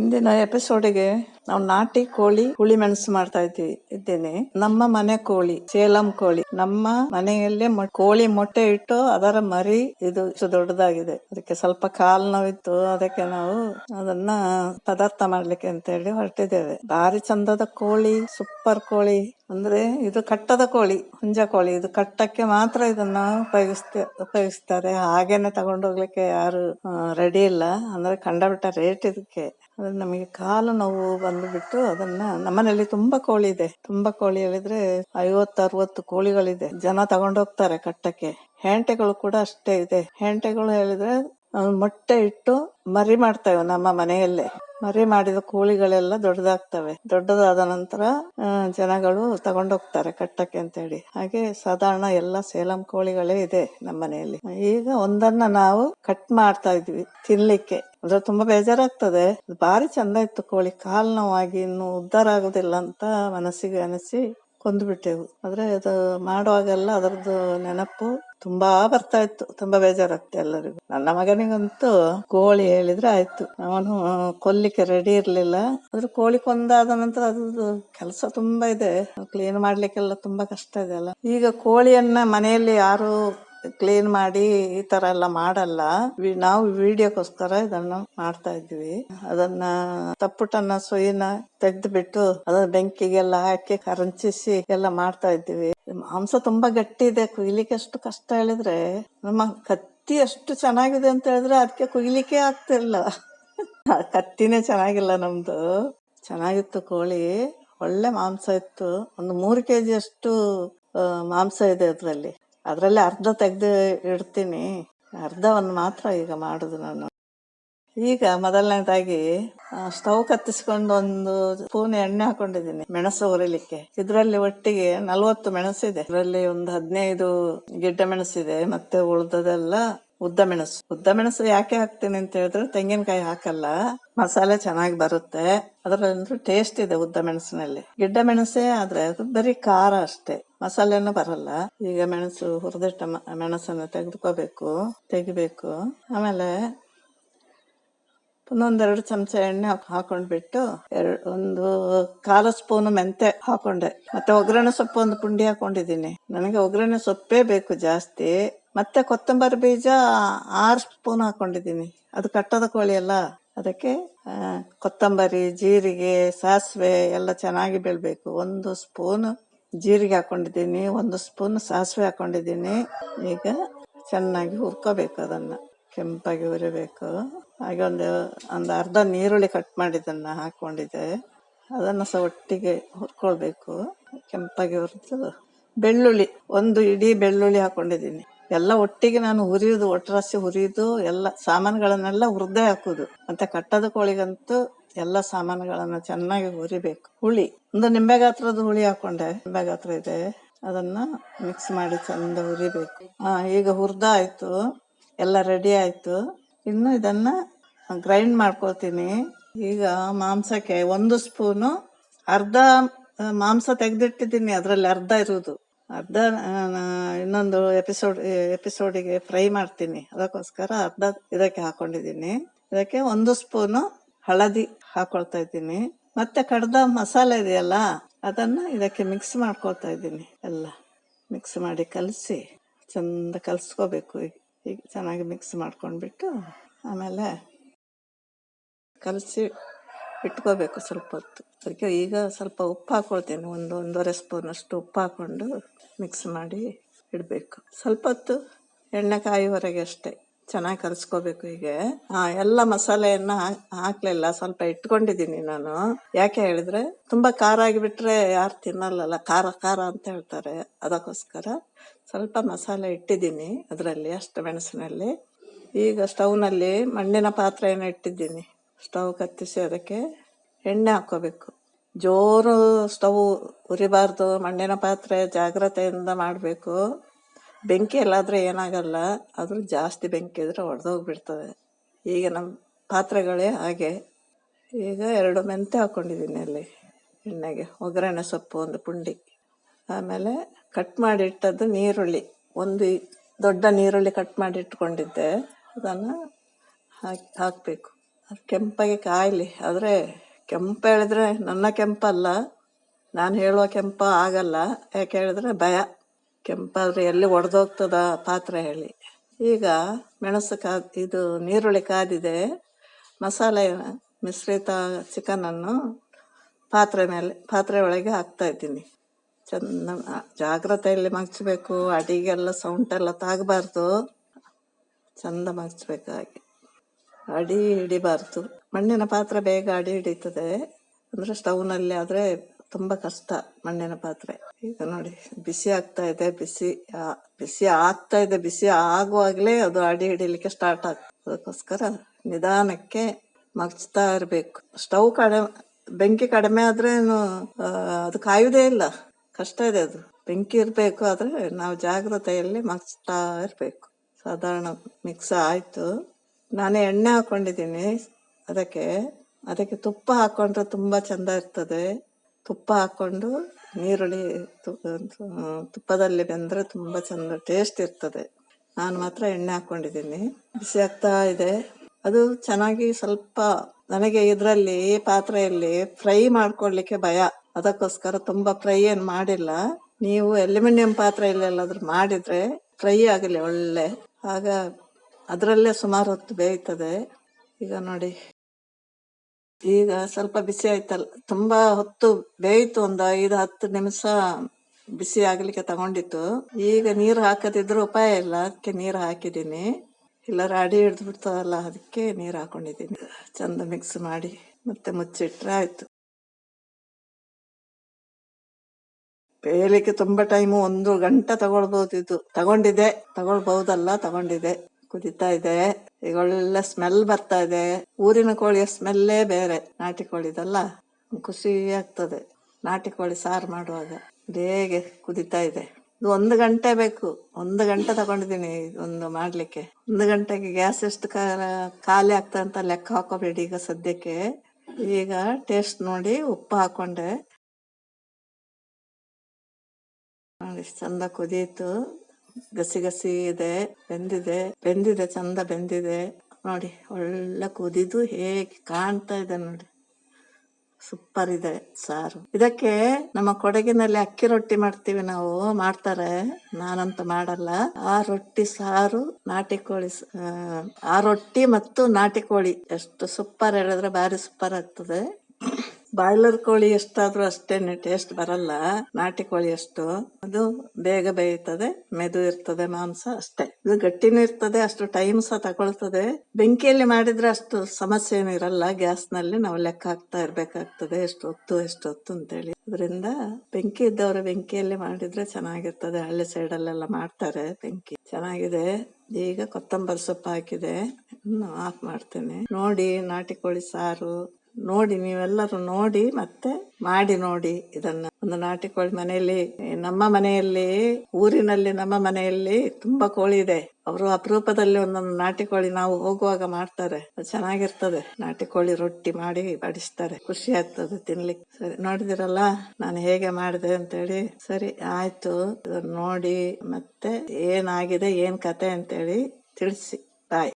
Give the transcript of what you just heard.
ಇಂದಿನ ಎಪಿಸೋಡಿಗೆ ನಾವು ನಾಟಿ ಕೋಳಿ ಹುಳಿ ಮೆಣಸು ಮಾಡ್ತಾ ಇದ್ದೀವಿ ಇದ್ದೇನೆ. ನಮ್ಮ ಮನೆ ಕೋಳಿ, ಸೇಲಂ ಕೋಳಿ. ನಮ್ಮ ಮನೆಯಲ್ಲೇ ಕೋಳಿ ಮೊಟ್ಟೆ ಇಟ್ಟು ಅದರ ಮರಿ ಇದು ಇಷ್ಟು ದೊಡ್ಡದಾಗಿದೆ. ಅದಕ್ಕೆ ಸ್ವಲ್ಪ ಕಾಲ್ ನೋವಿತ್ತು, ಅದಕ್ಕೆ ನಾವು ಅದನ್ನ ಪದಾರ್ಥ ಮಾಡ್ಲಿಕ್ಕೆ ಅಂತ ಹೇಳಿ ಹೊರಟಿದ್ದೇವೆ. ಭಾರಿ ಚಂದದ ಕೋಳಿ, ಸೂಪರ್ ಕೋಳಿ. ಅಂದ್ರೆ ಇದು ಕಟ್ಟದ ಕೋಳಿ, ಹುಂಜ ಕೋಳಿ. ಇದು ಕಟ್ಟಕ್ಕೆ ಮಾತ್ರ ಇದನ್ನ ಉಪಯೋಗಿಸ್ತ, ಉಪಯೋಗಿಸ್ತಾರೆ. ಹಾಗೇನೆ ತಗೊಂಡೋಗ್ಲಿಕ್ಕೆ ಯಾರು ರೆಡಿ ಇಲ್ಲ. ಅಂದ್ರೆ ಕಂಡಬಿಟ್ಟ ರೇಟ್ ಇದಕ್ಕೆ. ಅಂದ್ರೆ ನಮಗೆ ಕಾಲು ನೋವು ಬಂದ್ಬಿಟ್ಟು ಅದನ್ನ ನಮ್ಮನೆಯಲ್ಲಿ ತುಂಬಾ ಕೋಳಿ ಇದೆ. ತುಂಬಾ ಕೋಳಿ ಹೇಳಿದ್ರೆ ಐವತ್ತು, ಅರವತ್ತು ಕೋಳಿಗಳಿದೆ. ಜನ ತಗೊಂಡೋಗ್ತಾರೆ ಕಟ್ಟಕ್ಕೆ. ಹೆಂಟೆಗಳು ಕೂಡ ಅಷ್ಟೇ ಇದೆ. ಹೆಂಟೆಗಳು ಹೇಳಿದ್ರೆ ಮೊಟ್ಟೆ ಇಟ್ಟು ಮರಿ ಮಾಡ್ತೇವೆ ನಮ್ಮ ಮನೆಯಲ್ಲೇ. ಮರಿ ಮಾಡಿದ ಕೋಳಿಗಳೆಲ್ಲ ದೊಡ್ಡದಾಗ್ತವೆ. ದೊಡ್ಡದಾದ ನಂತರ ಜನಗಳು ತಗೊಂಡೋಗ್ತಾರೆ ಕಟ್ಟಕ್ಕೆ ಅಂತ ಹೇಳಿ ಹಾಗೆ ಸಾಧಾರಣ ಎಲ್ಲ ಸೇಲಂ ಕೋಳಿಗಳೇ ಇದೆ ನಮ್ಮ ಮನೆಯಲ್ಲಿ. ಈಗ ಒಂದನ್ನ ನಾವು ಕಟ್ ಮಾಡ್ತಾ ಇದ್ವಿ ತಿನ್ಲಿಕ್ಕೆ. ಅಂದ್ರೆ ತುಂಬಾ ಬೇಜಾರಾಗ್ತದೆ. ಭಾರಿ ಚಂದ ಇತ್ತು ಕೋಳಿ. ಕಾಲ್ ನೋವಾಗಿ ಇನ್ನು ಉದ್ದಾರ ಆಗುದಿಲ್ಲ ಅಂತ ಮನಸ್ಸಿಗೆ ಅನಿಸಿ ಕೊಂದ್ಬಿಟ್ಟೆವು. ಆದ್ರೆ ಅದು ಮಾಡುವಾಗೆಲ್ಲ ಅದರದ್ದು ನೆನಪು ತುಂಬಾ ಬರ್ತಾ ಇತ್ತು. ತುಂಬಾ ಬೇಜಾರಾಗ್ತದೆ ಎಲ್ಲರಿಗೂ. ನನ್ನ ಮಗನಿಗಂತೂ ಕೋಳಿ ಹೇಳಿದ್ರೆ ಆಯ್ತು. ಅವನು ಕೊಲ್ಲಿಕ್ಕೆ ರೆಡಿ ಇರ್ಲಿಲ್ಲ. ಆದ್ರೆ ಕೋಳಿ ಕೊಂದಾದ ನಂತರ ಅದ್ರದ್ದು ಕೆಲಸ ತುಂಬಾ ಇದೆ. ಕ್ಲೀನ್ ಮಾಡ್ಲಿಕ್ಕೆಲ್ಲ ತುಂಬಾ ಕಷ್ಟ ಇದೆ ಅಲ್ಲ. ಈಗ ಕೋಳಿಯನ್ನ ಮನೆಯಲ್ಲಿ ಯಾರು ಕ್ಲೀನ್ ಮಾಡಿ ಈ ತರ ಎಲ್ಲ ಮಾಡಲ್ಲ. ನಾವು ವಿಡಿಯೋಕ್ಕೋಸ್ಕರ ಇದನ್ನ ಮಾಡ್ತಾ ಇದ್ವಿ. ಅದನ್ನ ತಪ್ಪುಟನ್ನ ಸೊಯ್ನ ತೆಗ್ದು ಬಿಟ್ಟು ಅದನ್ನ ಬೆಂಕಿಗೆಲ್ಲ ಹಾಕಿ ಕರಂಚಿಸಿ ಎಲ್ಲ ಮಾಡ್ತಾ ಇದ್ವಿ. ಮಾಂಸ ತುಂಬಾ ಗಟ್ಟಿ ಇದೆ ಕುಯ್ಲಿಕ್ಕೆ ಎಷ್ಟು ಕಷ್ಟ ಹೇಳಿದ್ರೆ ನಮ್ಮ ಕತ್ತಿ ಎಷ್ಟು ಚೆನ್ನಾಗಿದೆ ಅಂತ ಹೇಳಿದ್ರೆ ಅದಕ್ಕೆ ಕುಯ್ಲಿಕ್ಕೆ ಆಗ್ತಿಲ್ಲ ಕತ್ತಿನೇ ಚೆನ್ನಾಗಿಲ್ಲ ನಮ್ದು. ಚೆನ್ನಾಗಿತ್ತು ಕೋಳಿ. ಒಳ್ಳೆ ಮಾಂಸ ಇತ್ತು. ಒಂದು ಮೂರು ಕೆಜಿ ಅಷ್ಟು ಮಾಂಸ ಇದೆ ಅದ್ರಲ್ಲಿ. ಅದ್ರಲ್ಲಿ ಅರ್ಧ ತೆಗೆದು ಇಡ್ತೀನಿ. ಅರ್ಧವನ್ನು ಮಾತ್ರ ಈಗ ಮಾಡುದು ನಾನು. ಈಗ ಮೊದಲನೇದಾಗಿ ಸ್ಟವ್ ಕತ್ತಿಸ್ಕೊಂಡು ಒಂದು ಸ್ಪೂನ್ ಎಣ್ಣೆ ಹಾಕೊಂಡಿದ್ದೀನಿ ಮೆಣಸು ಹುರಿಲಿಕ್ಕೆ. ಇದರಲ್ಲಿ ಒಟ್ಟಿಗೆ ನಲ್ವತ್ತು ಮೆಣಸಿದೆ. ಇದರಲ್ಲಿ ಒಂದು ಹದಿನೈದು ಗಿಡ್ಡ ಮೆಣಸಿದೆ ಮತ್ತೆ ಉಳ್ದದೆಲ್ಲ ಉದ್ದ ಮೆಣಸು. ಉದ್ದ ಮೆಣಸು ಯಾಕೆ ಹಾಕ್ತೀನಿ ಅಂತ ಹೇಳಿದ್ರೆ ತೆಂಗಿನಕಾಯಿ ಹಾಕಲ್ಲ. ಮಸಾಲೆ ಚೆನ್ನಾಗಿ ಬರುತ್ತೆ. ಅದರಲ್ಲಿ ಟೇಸ್ಟ್ ಇದೆ ಉದ್ದ ಮೆಣಸಿನಲ್ಲಿ. ಗಿಡ್ಡ ಮೆಣಸೇ ಆದ್ರೆ ಅದು ಬರೀ ಖಾರ ಅಷ್ಟೇ. ಮಸಾಲೆನೂ ಬರಲ್ಲ. ಈಗ ಮೆಣಸು ಹುರಿದಿಟ್ಟ ಮೆಣಸನ್ನು ತೆಗೆದುಕೋಬೇಕು, ತೆಗಿಬೇಕು. ಆಮೇಲೆ ಒಂದೊಂದೆರಡು ಚಮಚ ಎಣ್ಣೆ ಹಾಕ್- ಹಾಕೊಂಡ್ಬಿಟ್ಟು ಎರಡು ಒಂದು ಕಾಲು ಸ್ಪೂನ್ ಮೆಂತೆ ಹಾಕೊಂಡೆ. ಮತ್ತೆ ಒಗ್ಗರಣೆ ಸೊಪ್ಪು ಒಂದು ಪುಂಡಿ ಹಾಕೊಂಡಿದ್ದೀನಿ. ನನಗೆ ಒಗ್ಗರಣೆ ಸೊಪ್ಪೇ ಬೇಕು ಜಾಸ್ತಿ. ಮತ್ತೆ ಕೊತ್ತಂಬರಿ ಬೀಜ ಆರು ಸ್ಪೂನ್ ಹಾಕೊಂಡಿದ್ದೀನಿ. ಅದು ಕಟ್ಟದ ಕೋಳಿ ಅಲ್ಲ. ಅದಕ್ಕೆ ಕೊತ್ತಂಬರಿ, ಜೀರಿಗೆ, ಸಾಸಿವೆ ಎಲ್ಲ ಚೆನ್ನಾಗಿ ಬೆಳಬೇಕು. ಒಂದು ಸ್ಪೂನ್ ಜೀರಿಗೆ ಹಾಕೊಂಡಿದ್ದೀನಿ, ಒಂದು ಸ್ಪೂನ್ ಸಾಸಿವೆ ಹಾಕೊಂಡಿದ್ದೀನಿ. ಈಗ ಚೆನ್ನಾಗಿ ಹುರ್ಕೋಬೇಕು ಅದನ್ನ. ಕೆಂಪಾಗಿ ಹುರಿಬೇಕು. ಹಾಗೆ ಒಂದು ಒಂದು ಅರ್ಧ ನೀರುಳ್ಳಿ ಕಟ್ ಮಾಡಿದ್ದನ್ನ ಹಾಕ್ಕೊಂಡಿದ್ದೆ ಅದನ್ನ ಸಹ ಒಟ್ಟಿಗೆ ಹುರ್ಕೊಳ್ಬೇಕು. ಕೆಂಪಾಗಿ ಹುರಿದು ಬೆಳ್ಳುಳ್ಳಿ, ಒಂದು ಇಡೀ ಬೆಳ್ಳುಳ್ಳಿ ಹಾಕೊಂಡಿದ್ದೀನಿ. ಎಲ್ಲ ಒಟ್ಟಿಗೆ ನಾನು ಹುರಿಯುದು ಒಟ್ಟರಾಸಿ ಹುರಿಯುದು ಎಲ್ಲ ಸಾಮಾನುಗಳನ್ನೆಲ್ಲ ಹುರಿದೇ ಹಾಕೋದು. ಮತ್ತು ಕಟ್ಟದ ಕೋಳಿಗಂತೂ ಎಲ್ಲ ಸಾಮಾನುಗಳನ್ನ ಚೆನ್ನಾಗಿ ಹುರಿಬೇಕು. ಹುಳಿ, ಒಂದು ನಿಂಬೆ ಗಾತ್ರದ ಹುಳಿ ಹಾಕೊಂಡೆ. ನಿಂಬೆ ಗಾತ್ರ ಇದೆ. ಅದನ್ನ ಮಿಕ್ಸ್ ಮಾಡಿ ಚಂದ ಹುರಿಬೇಕು. ಈಗ ಹುರ್ದ ಆಯ್ತು ಎಲ್ಲ ರೆಡಿ ಆಯ್ತು. ಇನ್ನು ಇದನ್ನ ಗ್ರೈಂಡ್ ಮಾಡ್ಕೊಳ್ತೀನಿ. ಈಗ ಮಾಂಸಕ್ಕೆ ಒಂದು ಸ್ಪೂನು ಅರ್ಧ ಮಾಂಸ ತೆಗೆದಿಟ್ಟಿದ್ದೀನಿ. ಅದರಲ್ಲಿ ಅರ್ಧ ಇರುವುದು. ಅರ್ಧ ಇನ್ನೊಂದು ಎಪಿಸೋಡ್ ಎಪಿಸೋಡಿಗೆ ಫ್ರೈ ಮಾಡ್ತೀನಿ. ಅದಕ್ಕೋಸ್ಕರ ಅರ್ಧ ಇದಕ್ಕೆ ಹಾಕೊಂಡಿದ್ದೀನಿ. ಇದಕ್ಕೆ ಒಂದು ಸ್ಪೂನು ಹಳದಿ ಹಾಕೊಳ್ತಾ ಇದ್ದೀನಿ. ಮತ್ತೆ ಕಡ್ದ ಮಸಾಲೆ ಇದೆಯಲ್ಲ, ಅದನ್ನ ಇದಕ್ಕೆ ಮಿಕ್ಸ್ ಮಾಡ್ಕೊಳ್ತಾ ಇದ್ದೀನಿ. ಎಲ್ಲ ಮಿಕ್ಸ್ ಮಾಡಿ ಕಲಸಿ, ಚಂದ ಕಲಿಸ್ಕೋಬೇಕು. ಈಗ ಚೆನ್ನಾಗಿ ಮಿಕ್ಸ್ ಮಾಡ್ಕೊಂಡ್ಬಿಟ್ಟು ಆಮೇಲೆ ಕಲಸಿ ಇಟ್ಕೋಬೇಕು ಸ್ವಲ್ಪ ಹೊತ್ತು. ಅದಕ್ಕೆ ಈಗ ಸ್ವಲ್ಪ ಉಪ್ಪು ಹಾಕೊಳ್ತೇನೆ. ಒಂದು ಒಂದೂವರೆ ಸ್ಪೂನಷ್ಟು ಉಪ್ಪು ಹಾಕೊಂಡು ಮಿಕ್ಸ್ ಮಾಡಿ ಇಡಬೇಕು. ಸ್ವಲ್ಪ ಹೊತ್ತು ಎಣ್ಣೆ ಕಾಯುವರೆಗೆ ಅಷ್ಟೇ. ಚೆನ್ನಾಗಿ ಕಲಿಸ್ಕೋಬೇಕು ಹೀಗೆ. ಹಾ, ಎಲ್ಲ ಮಸಾಲೆಯನ್ನ ಹಾಕ್ಲಿಲ್ಲ, ಸ್ವಲ್ಪ ಇಟ್ಕೊಂಡಿದ್ದೀನಿ ನಾನು. ಯಾಕೆ ಹೇಳಿದ್ರೆ, ತುಂಬಾ ಖಾರ ಆಗಿಬಿಟ್ರೆ ಯಾರು ತಿನ್ನಲ್ಲಲ್ಲ, ಖಾರ ಖಾರ ಅಂತ ಹೇಳ್ತಾರೆ. ಅದಕ್ಕೋಸ್ಕರ ಸ್ವಲ್ಪ ಮಸಾಲೆ ಇಟ್ಟಿದ್ದೀನಿ ಅದರಲ್ಲಿ, ಅಷ್ಟು ಮೆಣಸಿನಲ್ಲಿ. ಈಗ ಸ್ಟವ್ನಲ್ಲಿ ಮಣ್ಣಿನ ಪಾತ್ರೆಯನ್ನು ಇಟ್ಟಿದ್ದೀನಿ. ಸ್ಟವ್ ಕತ್ತಿಸಿ ಅದಕ್ಕೆ ಎಣ್ಣೆ ಹಾಕೋಬೇಕು ಜೋರು ಸ್ಟವ್ ಉರಿಬಾರ್ದು, ಮಣ್ಣಿನ ಪಾತ್ರೆ ಜಾಗ್ರತೆಯಿಂದ ಮಾಡಬೇಕು. ಬೆಂಕಿ ಎಲ್ಲಾದ್ರೂ ಏನಾಗಲ್ಲ, ಆದರೂ ಜಾಸ್ತಿ ಬೆಂಕಿ ಇದ್ರೆ ಒಡೆದೋಗ್ಬಿಡ್ತದೆ. ಈಗ ನಮ್ಮ ಪಾತ್ರೆಗಳೇ ಹಾಗೆ. ಈಗ ಎರಡು ಮೆಂತೆ ಹಾಕ್ಕೊಂಡಿದ್ದೀನಿ ಅಲ್ಲಿ, ಎಣ್ಣೆಗೆ. ಒಗ್ಗರಣೆ ಸೊಪ್ಪು, ಒಂದು ಪುಂಡಿ. ಆಮೇಲೆ ಕಟ್ ಮಾಡಿಟ್ಟದ್ದು ನೀರುಳ್ಳಿ. ಒಂದು ದೊಡ್ಡ ನೀರುಳ್ಳಿ ಕಟ್ ಮಾಡಿ ಇಟ್ಕೊಂಡಿದ್ದೆ ಅದನ್ನು ಹಾಕಿ, ಹಾಕಬೇಕು. ಅದು ಕೆಂಪಾಗಿ ಕಾಯಲಿ. ಆದರೆ ಕೆಂಪು ಹೇಳಿದ್ರೆ ನನ್ನ ಕೆಂಪಲ್ಲ. ನಾನು ಹೇಳುವ ಕೆಂಪು ಆಗಲ್ಲ. ಯಾಕೆ ಹೇಳಿದ್ರೆ ಭಯ. ಕೆಂಪಾದ್ರೆ ಎಲ್ಲಿ ಒಡೆದೋಗ್ತದ ಪಾತ್ರೆ ಹೇಳಿ. ಈಗ ಮೆಣಸು ಕಾ, ಇದು ನೀರುಳ್ಳಿ ಕಾದಿದೆ. ಮಸಾಲೆ ಮಿಶ್ರಿತ ಚಿಕನನ್ನು ಪಾತ್ರೆ ಮೇಲೆ, ಪಾತ್ರೆ ಒಳಗೆ ಹಾಕ್ತಾ ಇದ್ದೀನಿ. ಚೆಂದ ಜಾಗ್ರತೆಯಲ್ಲಿ ಮಗ್ಚಬೇಕು, ಅಡಿಗೆಲ್ಲ ಸೌಂಟೆಲ್ಲ ತಾಗಬಾರ್ದು. ಚಂದ ಮಗ್ಚಬೇಕು ಹಾಗೆ. ಅಡಿ ಹಿಡಿಬಾರ್ದು. ಮಣ್ಣಿನ ಪಾತ್ರೆ ಬೇಗ ಅಡಿ ಹಿಡಿತದೆ. ಅಂದರೆ ಸ್ಟೌವ್ನಲ್ಲಿ ಆದರೆ ತುಂಬ ಕಷ್ಟ ಮಣ್ಣಿನ ಪಾತ್ರೆ. ಈಗ ನೋಡಿ, ಬಿಸಿ ಆಗ್ತಾ ಇದೆ, ಬಿಸಿ ಬಿಸಿ ಆಗ್ತಾ ಇದೆ, ಬಿಸಿ ಆಗುವಾಗಲೇ ಅದು ಅಡಿ ಹಿಡಿಲಿಕ್ಕೆ ಸ್ಟಾರ್ಟ್ ಆಗ್ತದೆ ಅದಕ್ಕೋಸ್ಕರ ನಿಧಾನಕ್ಕೆ ಮಗ್ಚ್ತಾ ಇರಬೇಕು. ಸ್ಟವ್ ಕಡಿಮೆ ಬೆಂಕಿ ಕಡಿಮೆ ಆದ್ರೇನು ಅದು ಕಾಯುವುದೇ ಇಲ್ಲ. ಕಷ್ಟ ಇದೆ ಅದು. ಬೆಂಕಿ ಇರಬೇಕು ಆದ್ರೆ ನಾವು ಜಾಗ್ರತೆಯಲ್ಲಿ ಮಗ್ಚ್ತಾ ಇರಬೇಕು. ಸಾಧಾರಣ ಮಿಕ್ಸ್ ಆಯ್ತು. ನಾನು ಎಣ್ಣೆ ಹಾಕೊಂಡಿದ್ದೀನಿ. ಅದಕ್ಕೆ ಅದಕ್ಕೆ ತುಪ್ಪ ಹಾಕೊಂಡ್ರೆ ತುಂಬಾ ಚಂದ ಇರ್ತದೆ. ತುಪ್ಪ ಹಾಕೊಂಡು ನೀರುಳ್ಳಿ ತು- ತುಪ್ಪದಲ್ಲಿ ಬೆಂದರೆ ತುಂಬಾ ಚೆಂದ ಟೇಸ್ಟ್ ಇರ್ತದೆ. ನಾನು ಮಾತ್ರ ಎಣ್ಣೆ ಹಾಕೊಂಡಿದ್ದೀನಿ. ಬಿಸಿ ಆಗ್ತಾ ಇದೆ. ಅದು ಚೆನ್ನಾಗಿ ಸ್ವಲ್ಪ ನನಗೆ ಇದರಲ್ಲಿ ಪಾತ್ರೆಯಲ್ಲಿ ಫ್ರೈ ಮಾಡ್ಕೊಳ್ಲಿಕ್ಕೆ ಭಯ. ಅದಕ್ಕೋಸ್ಕರ ತುಂಬಾ ಫ್ರೈ ಏನು ಮಾಡಿಲ್ಲ. ನೀವು ಅಲ್ಯೂಮಿನಿಯಂ ಪಾತ್ರೆಯಲ್ಲಿ ಎಲ್ಲಾದ್ರೂ ಮಾಡಿದ್ರೆ ಫ್ರೈ ಆಗಲಿ, ಒಳ್ಳೆ. ಆಗ ಅದರಲ್ಲೇ ಸುಮಾರು ಹೊತ್ತು ಬೇಯ್ತದೆ. ಈಗ ನೋಡಿ. ಈಗ ಸ್ವಲ್ಪ ಬಿಸಿ ಆಯ್ತಲ್ಲ, ತುಂಬಾ ಹೊತ್ತು ಬೇಯಿತು ಒಂದು ಐದು, ಹತ್ತು ನಿಮಿಷ ಬಿಸಿ ಆಗ್ಲಿಕ್ಕೆ ತಗೊಂಡಿತ್ತು. ಈಗ ನೀರು ಹಾಕದಿದ್ರು ಉಪಾಯ ಇಲ್ಲ, ಅದಕ್ಕೆ ನೀರು ಹಾಕಿದ್ದೀನಿ. ಇಲ್ಲರ ಅಡಿ ಹಿಡ್ದು ಬಿಡ್ತಾವಲ್ಲ ಅದಕ್ಕೆ ನೀರು ಹಾಕೊಂಡಿದ್ದೀನಿ. ಚಂದ ಮಿಕ್ಸ್ ಮಾಡಿ, ಮತ್ತೆ ಮುಚ್ಚಿಟ್ರೆ ಆಯ್ತು. ಬೇಯಲಿಕ್ಕೆ ತುಂಬಾ ಟೈಮು ಒಂದು ಗಂಟೆ ತಗೊಳ್ಬಹುದು ಇದು. ತಗೊಂಡಿದೆ ತಗೊಳ್ಬಹುದಲ್ಲ ತಗೊಂಡಿದೆ ಕುದಿತಾ ಇದೆ. ಈಗ ಒಳ್ಳೆ ಸ್ಮೆಲ್ ಬರ್ತಾ ಇದೆ. ಊರಿನ ಕೋಳಿಯ ಸ್ಮೆಲ್ಲೇ ಬೇರೆ. ನಾಟಿ ಕೋಳಿದಲ್ಲ ಖುಷಿ ಆಗ್ತದೆ. ನಾಟಿ ಕೋಳಿ ಸಾರು ಮಾಡುವಾಗ ಬೇಗ ಕುದಿತಾ ಇದೆ. ಇದು ಒಂದು ಗಂಟೆ ಬೇಕು. ಒಂದು ಗಂಟೆ ತಗೊಂಡಿದ್ದೀನಿ ಒಂದು ಮಾಡ್ಲಿಕ್ಕೆ. ಒಂದು ಗಂಟೆಗೆ ಗ್ಯಾಸ್ ಎಷ್ಟು ಖಾಲಿ ಆಗ್ತದೆ ಅಂತ ಲೆಕ್ಕ ಹಾಕೋಬೇಡಿ ಈಗ ಸದ್ಯಕ್ಕೆ. ಈಗ ಟೇಸ್ಟ್ ನೋಡಿ ಉಪ್ಪು ಹಾಕೊಂಡೆ. ಚಂದ ಕುದೀತು. ಗಸಿ ಗಸಿ ಇದೆ ಬೆಂದಿದೆ ಬೆಂದಿದೆ ಚಂದ ಬೆಂದಿದೆ. ನೋಡಿ ಒಳ್ಳೆ ಕುದಿದು ಹೇಗೆ ಕಾಣ್ತಾ ಇದೆ ನೋಡಿ. ಸೂಪರ್ ಇದೆ ಸಾರು. ಇದಕ್ಕೆ ನಮ್ಮ ಕೊಡಗಿನಲ್ಲಿ ಅಕ್ಕಿ ರೊಟ್ಟಿ ಮಾಡ್ತೀವಿ ನಾವು ಮಾಡ್ತಾರೆ. ನಾನಂತೂ ಮಾಡಲ್ಲ. ಆ ರೊಟ್ಟಿ ಸಾರು ನಾಟಿ ಕೋಳಿ ಆ, ರೊಟ್ಟಿ ಮತ್ತು ನಾಟಿ ಕೋಳಿ. ಎಷ್ಟು ಸೂಪರ್ ಹೇಳಿದ್ರೆ ಬಾರಿ ಸೂಪರ್ ಆಗ್ತದೆ. ಬಾಯ್ಲರ್ ಕೋಳಿ ಎಷ್ಟಾದ್ರೂ ಅಷ್ಟೇನೆ ಟೇಸ್ಟ್ ಬರಲ್ಲ. ನಾಟಿ ಕೋಳಿ ಅಷ್ಟು. ಅದು ಬೇಗ ಬೇಯುತ್ತದೆ ಮೆದು ಇರ್ತದೆ, ಮಾಂಸ ಅಷ್ಟೇ. ಇದು ಗಟ್ಟಿನೂ ಇರ್ತದೆ, ಅಷ್ಟು ಟೈಮ್ ಸಹ ತಗೊಳ್ತದೆ. ಬೆಂಕಿಯಲ್ಲಿ ಮಾಡಿದ್ರೆ ಅಷ್ಟು ಸಮಸ್ಯೆ ಏನು ಇರಲ್ಲ. ಗ್ಯಾಸ್ನಲ್ಲಿ ನಾವು ಲೆಕ್ಕ ಹಾಕ್ತಾ ಇರ್ಬೇಕಾಗ್ತದೆ. ಎಷ್ಟು ಹೊತ್ತು ಎಷ್ಟು ಹೊತ್ತು ಅಂತೇಳಿ. ಅದರಿಂದ ಬೆಂಕಿ ಇದ್ದವರು ಬೆಂಕಿಯಲ್ಲಿ ಮಾಡಿದ್ರೆ ಚೆನ್ನಾಗಿರ್ತದೆ. ಹಳ್ಳಿ ಸೈಡ್ ಅಲ್ಲೆಲ್ಲ ಮಾಡ್ತಾರೆ ಬೆಂಕಿ. ಚೆನ್ನಾಗಿದೆ. ಈಗ ಕೊತ್ತಂಬರಿ ಸೊಪ್ಪು ಹಾಕಿದೆ. ಇನ್ನು ಆಫ್ ಮಾಡ್ತೇನೆ. ನೋಡಿ, ನಾಟಿ ಕೋಳಿ ಸಾರು. ನೋಡಿ, ನೀವೆಲ್ಲರೂ ನೋಡಿ ಮತ್ತೆ ಮಾಡಿ ನೋಡಿ ಇದನ್ನ. ಒಂದು ನಾಟಿ ಕೋಳಿ ಮನೆಯಲ್ಲಿ, ನಮ್ಮ ಮನೆಯಲ್ಲಿ, ಊರಿನಲ್ಲಿ ನಮ್ಮ ಮನೆಯಲ್ಲಿ ತುಂಬಾ ಕೋಳಿ ಇದೆ. ಅವರು ಅಪರೂಪದಲ್ಲಿ ಒಂದೊಂದು ನಾಟಿ ಕೋಳಿ ನಾವು ಹೋಗುವಾಗ ಮಾಡ್ತಾರೆ. ಅದು ಚೆನ್ನಾಗಿರ್ತದೆ. ನಾಟಿ ಕೋಳಿ ರೊಟ್ಟಿ ಮಾಡಿ ಬಡಿಸ್ತಾರೆ. ಖುಷಿ ಆಗ್ತದೆ ತಿನ್ಲಿಕ್ಕೆ. ಸರಿ, ನೋಡಿದಿರಲ್ಲ? ನಾನು ಹೇಗೆ ಮಾಡಿದೆ ಅಂತೇಳಿ. ಸರಿ, ಆಯ್ತು. ನೋಡಿ ಮತ್ತೆ ಏನಾಗಿದೆ, ಏನ್ ಕತೆ ಅಂತೇಳಿ ತಿಳಿಸಿ. ಬಾಯ್.